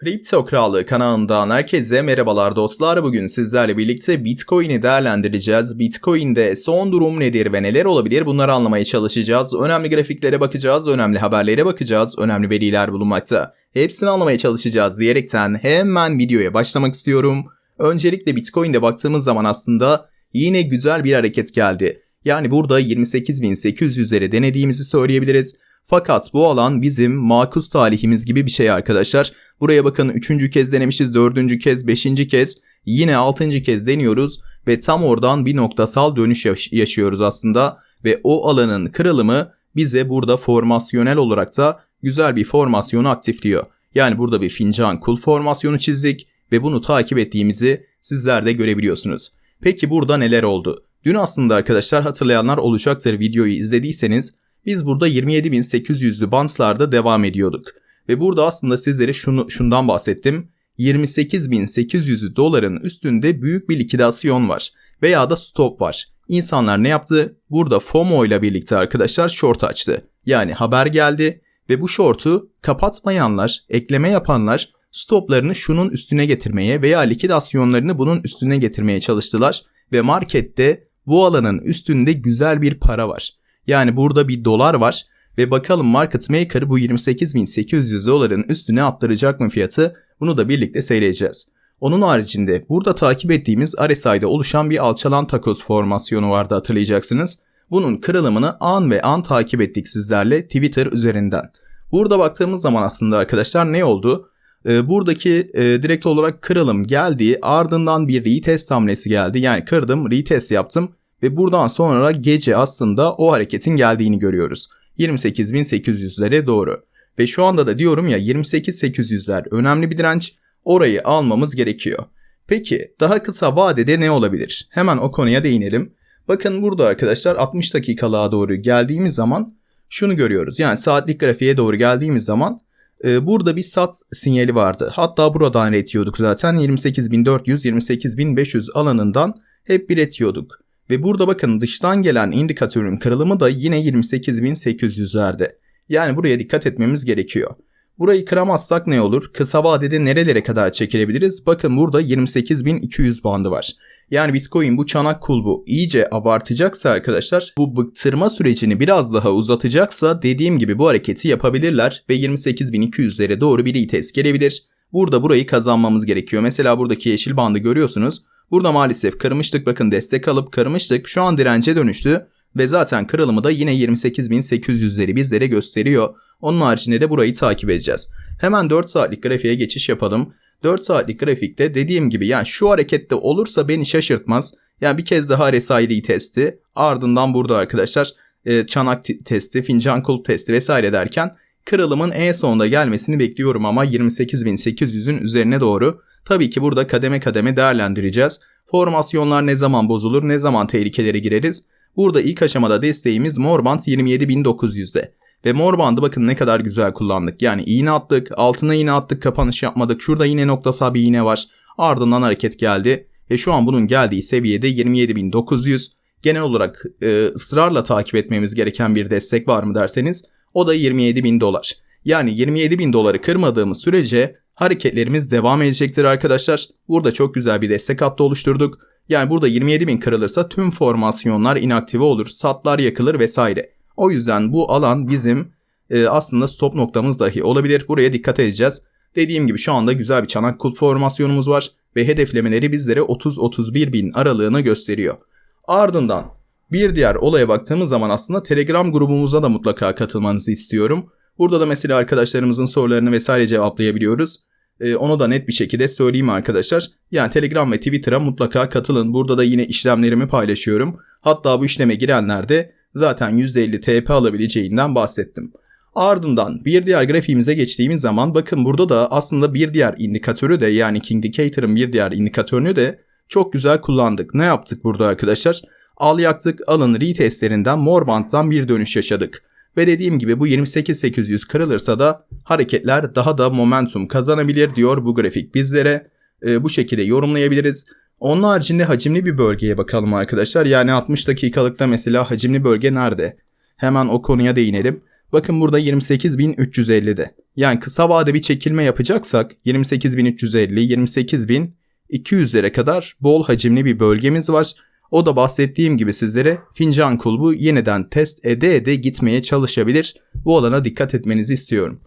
Kripto Krallığı kanalından herkese merhabalar dostlar. Bugün sizlerle birlikte Bitcoin'i değerlendireceğiz. Bitcoin'de son durum nedir ve neler olabilir bunları anlamaya çalışacağız. Önemli grafiklere bakacağız, önemli haberlere bakacağız, önemli veriler bulunmakta. Hepsini anlamaya çalışacağız diyerekten hemen videoya başlamak istiyorum. Öncelikle Bitcoin'de baktığımız zaman aslında yine güzel bir hareket geldi. Yani burada 28.800'leri denediğimizi söyleyebiliriz. Fakat bu alan bizim makus talihimiz gibi bir şey arkadaşlar. Buraya bakın 3. kez denemişiz, 4. kez, 5. kez, yine 6. kez deniyoruz ve tam oradan bir noktasal dönüş yaşıyoruz aslında ve o alanın kırılımı bize burada formasyonel olarak da güzel bir formasyonu aktifliyor. Yani burada bir fincan kul formasyonu çizdik ve bunu takip ettiğimizi sizler de görebiliyorsunuz. Peki burada neler oldu? Dün aslında arkadaşlar hatırlayanlar olacaktır videoyu izlediyseniz biz burada 27.800'lü bantlarda devam ediyorduk. Ve burada aslında sizlere şunu şundan bahsettim. 28.800 doların üstünde büyük bir likidasyon var veya da stop var. İnsanlar ne yaptı? Burada FOMO ile birlikte arkadaşlar short açtı. Yani haber geldi ve bu short'u kapatmayanlar, ekleme yapanlar stoplarını şunun üstüne getirmeye veya likidasyonlarını bunun üstüne getirmeye çalıştılar ve markette bu alanın üstünde güzel bir para var. Yani burada bir dolar var ve bakalım market maker bu 28.800 doların üstüne attıracak mı fiyatı bunu da birlikte seyredeceğiz. Onun haricinde burada takip ettiğimiz RSI'de oluşan bir alçalan takoz formasyonu vardı hatırlayacaksınız. Bunun kırılımını an ve an takip ettik sizlerle Twitter üzerinden. Burada baktığımız zaman aslında arkadaşlar ne oldu? Ee, buradaki e, direkt olarak kırılım geldi ardından bir retest hamlesi geldi. Yani kırdım retest yaptım ve buradan sonra gece aslında o hareketin geldiğini görüyoruz. 28.800'lere doğru. Ve şu anda da diyorum ya 28.800'ler önemli bir direnç. Orayı almamız gerekiyor. Peki daha kısa vadede ne olabilir? Hemen o konuya değinelim. Bakın burada arkadaşlar 60 dakikalığa doğru geldiğimiz zaman şunu görüyoruz. Yani saatlik grafiğe doğru geldiğimiz zaman e, burada bir sat sinyali vardı. Hatta buradan üretiyorduk zaten 28.400-28.500 alanından hep üretiyorduk. Ve burada bakın dıştan gelen indikatörün kırılımı da yine 28.800'lerde. Yani buraya dikkat etmemiz gerekiyor. Burayı kıramazsak ne olur? Kısa vadede nerelere kadar çekilebiliriz? Bakın burada 28.200 bandı var. Yani Bitcoin bu çanak kulbu iyice abartacaksa arkadaşlar bu bıktırma sürecini biraz daha uzatacaksa dediğim gibi bu hareketi yapabilirler ve 28.200'lere doğru bir retest gelebilir. Burada burayı kazanmamız gerekiyor. Mesela buradaki yeşil bandı görüyorsunuz. Burada maalesef kırmıştık bakın destek alıp kırmıştık. Şu an dirence dönüştü ve zaten kırılımı da yine 28.800'leri bizlere gösteriyor. Onun haricinde de burayı takip edeceğiz. Hemen 4 saatlik grafiğe geçiş yapalım. 4 saatlik grafikte dediğim gibi yani şu harekette olursa beni şaşırtmaz. Yani bir kez daha RSI testi ardından burada arkadaşlar e, çanak testi, fincan kulp testi vesaire derken kırılımın en sonunda gelmesini bekliyorum ama 28.800'ün üzerine doğru. Tabii ki burada kademe kademe değerlendireceğiz. Formasyonlar ne zaman bozulur, ne zaman tehlikelere gireriz? Burada ilk aşamada desteğimiz Morband 27.900'de. Ve Morband'ı bakın ne kadar güzel kullandık. Yani iğne attık, altına iğne attık, kapanış yapmadık. Şurada yine noktasal bir iğne var. Ardından hareket geldi. Ve şu an bunun geldiği seviyede 27.900. Genel olarak e, ısrarla takip etmemiz gereken bir destek var mı derseniz o da 27.000 dolar. Yani 27.000 doları kırmadığımız sürece hareketlerimiz devam edecektir arkadaşlar. Burada çok güzel bir destek hattı oluşturduk. Yani burada 27.000 kırılırsa tüm formasyonlar inaktive olur, satlar yakılır vesaire. O yüzden bu alan bizim e, aslında stop noktamız dahi olabilir. Buraya dikkat edeceğiz. Dediğim gibi şu anda güzel bir çanak kulp formasyonumuz var ve hedeflemeleri bizlere 30-31 bin aralığını gösteriyor. Ardından bir diğer olaya baktığımız zaman aslında Telegram grubumuza da mutlaka katılmanızı istiyorum. Burada da mesela arkadaşlarımızın sorularını vesaire cevaplayabiliyoruz. Ee, onu da net bir şekilde söyleyeyim arkadaşlar. Yani Telegram ve Twitter'a mutlaka katılın. Burada da yine işlemlerimi paylaşıyorum. Hatta bu işleme girenler de zaten %50 TP alabileceğinden bahsettim. Ardından bir diğer grafiğimize geçtiğimiz zaman bakın burada da aslında bir diğer indikatörü de yani King Indicator'ın bir diğer indikatörünü de çok güzel kullandık. Ne yaptık burada arkadaşlar? Al yaktık alın retestlerinden Morband'dan bir dönüş yaşadık. Ve dediğim gibi bu 28800 kırılırsa da hareketler daha da momentum kazanabilir diyor bu grafik bizlere. E, bu şekilde yorumlayabiliriz. Onun haricinde hacimli bir bölgeye bakalım arkadaşlar. Yani 60 dakikalıkta mesela hacimli bölge nerede? Hemen o konuya değinelim. Bakın burada 28.350'de. Yani kısa vade bir çekilme yapacaksak 28.350, 28.200'lere kadar bol hacimli bir bölgemiz var. O da bahsettiğim gibi sizlere fincan kulbu yeniden test ede ede gitmeye çalışabilir. Bu alana dikkat etmenizi istiyorum.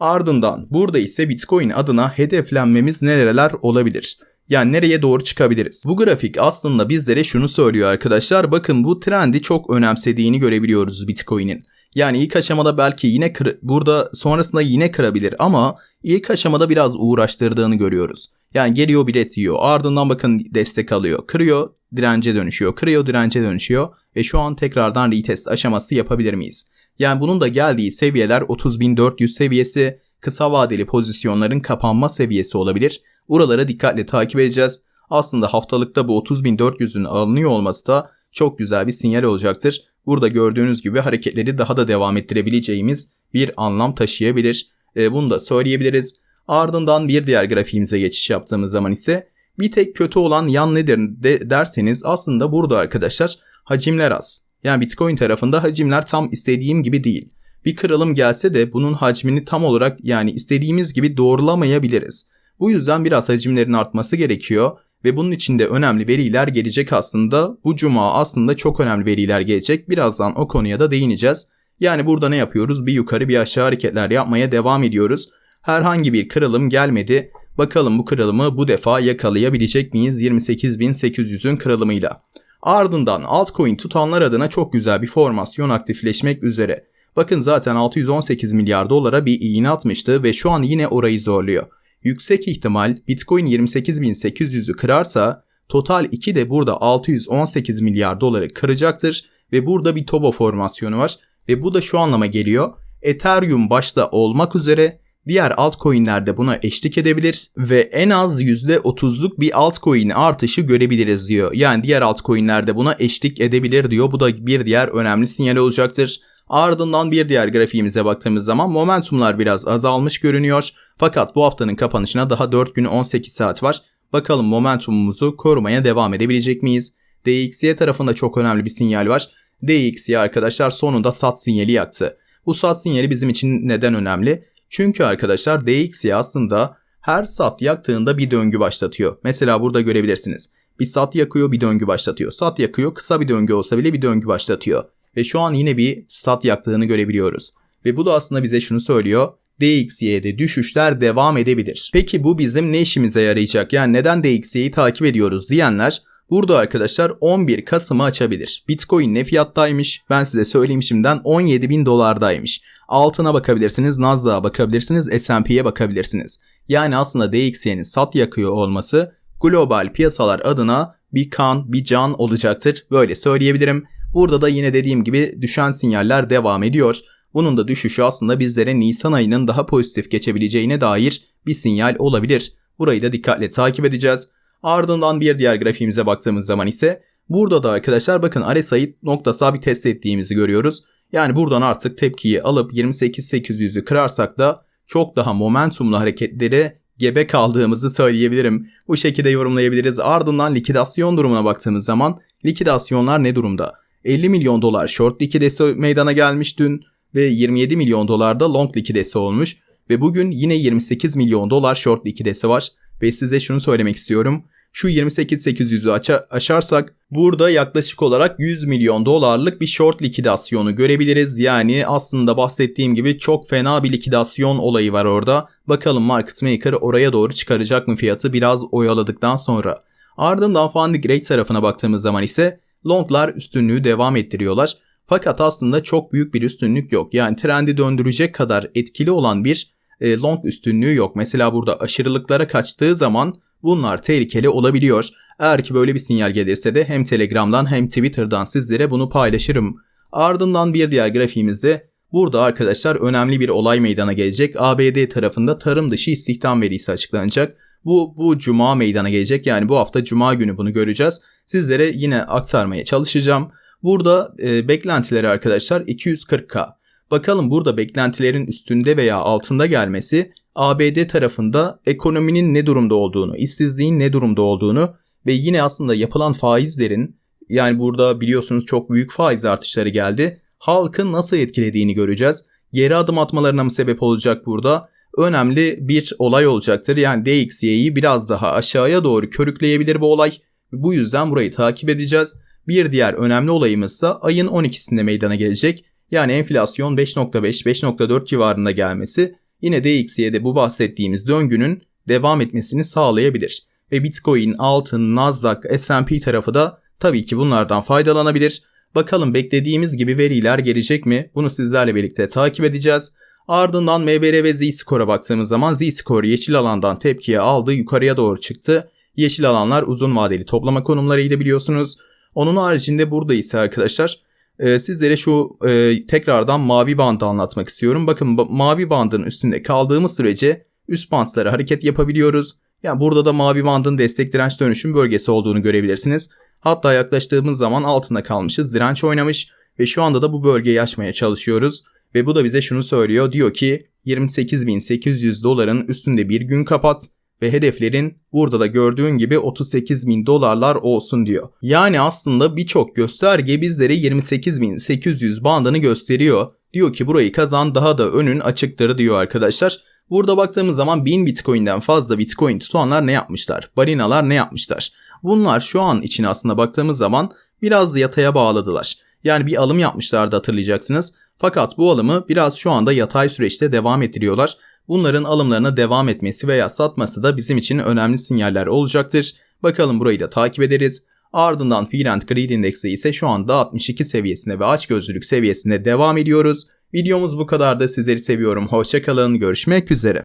Ardından burada ise Bitcoin adına hedeflenmemiz nereler olabilir? Yani nereye doğru çıkabiliriz? Bu grafik aslında bizlere şunu söylüyor arkadaşlar. Bakın bu trendi çok önemsediğini görebiliyoruz Bitcoin'in. Yani ilk aşamada belki yine kır, burada sonrasında yine kırabilir ama ilk aşamada biraz uğraştırdığını görüyoruz. Yani geliyor bilet yiyor ardından bakın destek alıyor kırıyor dirence dönüşüyor kırıyor dirence dönüşüyor ve şu an tekrardan retest aşaması yapabilir miyiz? Yani bunun da geldiği seviyeler 30.400 seviyesi kısa vadeli pozisyonların kapanma seviyesi olabilir. Buralara dikkatle takip edeceğiz. Aslında haftalıkta bu 30.400'ün alınıyor olması da çok güzel bir sinyal olacaktır. Burada gördüğünüz gibi hareketleri daha da devam ettirebileceğimiz bir anlam taşıyabilir. E, bunu da söyleyebiliriz. Ardından bir diğer grafiğimize geçiş yaptığımız zaman ise bir tek kötü olan yan nedir de derseniz aslında burada arkadaşlar hacimler az. Yani Bitcoin tarafında hacimler tam istediğim gibi değil. Bir kırılım gelse de bunun hacmini tam olarak yani istediğimiz gibi doğrulamayabiliriz. Bu yüzden biraz hacimlerin artması gerekiyor ve bunun için de önemli veriler gelecek aslında. Bu cuma aslında çok önemli veriler gelecek. Birazdan o konuya da değineceğiz. Yani burada ne yapıyoruz? Bir yukarı bir aşağı hareketler yapmaya devam ediyoruz. Herhangi bir kırılım gelmedi. Bakalım bu kırılımı bu defa yakalayabilecek miyiz 28.800'ün kırılımıyla. Ardından altcoin tutanlar adına çok güzel bir formasyon aktifleşmek üzere. Bakın zaten 618 milyar dolara bir iğne atmıştı ve şu an yine orayı zorluyor. Yüksek ihtimal Bitcoin 28.800'ü kırarsa Total 2 de burada 618 milyar doları kıracaktır ve burada bir Tobo formasyonu var ve bu da şu anlama geliyor. Ethereum başta olmak üzere diğer altcoin'ler de buna eşlik edebilir ve en az %30'luk bir altcoin artışı görebiliriz diyor. Yani diğer altcoin'ler de buna eşlik edebilir diyor. Bu da bir diğer önemli sinyal olacaktır. Ardından bir diğer grafiğimize baktığımız zaman momentumlar biraz azalmış görünüyor. Fakat bu haftanın kapanışına daha 4 gün 18 saat var. Bakalım momentumumuzu korumaya devam edebilecek miyiz? DXY tarafında çok önemli bir sinyal var. DXY arkadaşlar sonunda sat sinyali yaktı. Bu sat sinyali bizim için neden önemli? Çünkü arkadaşlar DXY aslında her sat yaktığında bir döngü başlatıyor. Mesela burada görebilirsiniz. Bir sat yakıyor bir döngü başlatıyor. Sat yakıyor kısa bir döngü olsa bile bir döngü başlatıyor. Ve şu an yine bir stat yaktığını görebiliyoruz. Ve bu da aslında bize şunu söylüyor. DXY'de düşüşler devam edebilir. Peki bu bizim ne işimize yarayacak? Yani neden DXY'yi takip ediyoruz diyenler Burada arkadaşlar 11 Kasım'ı açabilir. Bitcoin ne fiyattaymış? Ben size söyleyeyim şimdiden 17 bin dolardaymış. Altına bakabilirsiniz, Nasdaq'a bakabilirsiniz, S&P'ye bakabilirsiniz. Yani aslında DXY'nin sat yakıyor olması global piyasalar adına bir kan, bir can olacaktır. Böyle söyleyebilirim. Burada da yine dediğim gibi düşen sinyaller devam ediyor. Bunun da düşüşü aslında bizlere Nisan ayının daha pozitif geçebileceğine dair bir sinyal olabilir. Burayı da dikkatle takip edeceğiz. Ardından bir diğer grafiğimize baktığımız zaman ise burada da arkadaşlar bakın RSI'yi noktasal bir test ettiğimizi görüyoruz. Yani buradan artık tepkiyi alıp 28.800'ü kırarsak da çok daha momentumlu hareketleri gebe kaldığımızı söyleyebilirim. Bu şekilde yorumlayabiliriz. Ardından likidasyon durumuna baktığımız zaman likidasyonlar ne durumda? 50 milyon dolar short likidesi meydana gelmiş dün ve 27 milyon dolar da long likidesi olmuş ve bugün yine 28 milyon dolar short likidesi var ve size şunu söylemek istiyorum. Şu 28.800'ü aça- aşarsak burada yaklaşık olarak 100 milyon dolarlık bir short likidasyonu görebiliriz. Yani aslında bahsettiğim gibi çok fena bir likidasyon olayı var orada. Bakalım market maker oraya doğru çıkaracak mı fiyatı biraz oyaladıktan sonra. Ardından funding rate tarafına baktığımız zaman ise longlar üstünlüğü devam ettiriyorlar. Fakat aslında çok büyük bir üstünlük yok. Yani trendi döndürecek kadar etkili olan bir e, long üstünlüğü yok. Mesela burada aşırılıklara kaçtığı zaman bunlar tehlikeli olabiliyor. Eğer ki böyle bir sinyal gelirse de hem Telegram'dan hem Twitter'dan sizlere bunu paylaşırım. Ardından bir diğer grafiğimizde burada arkadaşlar önemli bir olay meydana gelecek. ABD tarafında tarım dışı istihdam verisi açıklanacak. Bu bu cuma meydana gelecek. Yani bu hafta cuma günü bunu göreceğiz. Sizlere yine aktarmaya çalışacağım. Burada e, beklentileri arkadaşlar 240k. Bakalım burada beklentilerin üstünde veya altında gelmesi ABD tarafında ekonominin ne durumda olduğunu, işsizliğin ne durumda olduğunu ve yine aslında yapılan faizlerin yani burada biliyorsunuz çok büyük faiz artışları geldi. Halkı nasıl etkilediğini göreceğiz. geri adım atmalarına mı sebep olacak burada? Önemli bir olay olacaktır. Yani DXY'yi biraz daha aşağıya doğru körükleyebilir bu olay. Bu yüzden burayı takip edeceğiz. Bir diğer önemli olayımızsa ayın 12'sinde meydana gelecek. Yani enflasyon 5.5-5.4 civarında gelmesi yine DXY'de bu bahsettiğimiz döngünün devam etmesini sağlayabilir. Ve Bitcoin, altın, Nasdaq, S&P tarafı da tabii ki bunlardan faydalanabilir. Bakalım beklediğimiz gibi veriler gelecek mi? Bunu sizlerle birlikte takip edeceğiz. Ardından MBR ve Z-Score'a baktığımız zaman Z-Score yeşil alandan tepkiye aldı, yukarıya doğru çıktı. Yeşil alanlar uzun vadeli toplama konumlarıydı biliyorsunuz. Onun haricinde burada ise arkadaşlar e, sizlere şu e, tekrardan mavi bandı anlatmak istiyorum. Bakın mavi bandın üstünde kaldığımız sürece üst bantlara hareket yapabiliyoruz. Yani burada da mavi bandın destek direnç dönüşüm bölgesi olduğunu görebilirsiniz. Hatta yaklaştığımız zaman altında kalmışız. Direnç oynamış ve şu anda da bu bölgeyi aşmaya çalışıyoruz. Ve bu da bize şunu söylüyor. Diyor ki 28.800 doların üstünde bir gün kapat ve hedeflerin burada da gördüğün gibi 38 bin dolarlar olsun diyor. Yani aslında birçok gösterge bizlere 28.800 bandını gösteriyor. Diyor ki burayı kazan daha da önün açıktır diyor arkadaşlar. Burada baktığımız zaman 1000 bitcoin'den fazla bitcoin tutanlar ne yapmışlar? Balinalar ne yapmışlar? Bunlar şu an için aslında baktığımız zaman biraz da yataya bağladılar. Yani bir alım yapmışlardı hatırlayacaksınız. Fakat bu alımı biraz şu anda yatay süreçte devam ettiriyorlar. Bunların alımlarına devam etmesi veya satması da bizim için önemli sinyaller olacaktır. Bakalım burayı da takip ederiz. Ardından Fear Greed indeksi ise şu anda 62 seviyesinde ve açgözlülük seviyesinde devam ediyoruz. Videomuz bu kadardı. Sizleri seviyorum. Hoşçakalın. Görüşmek üzere.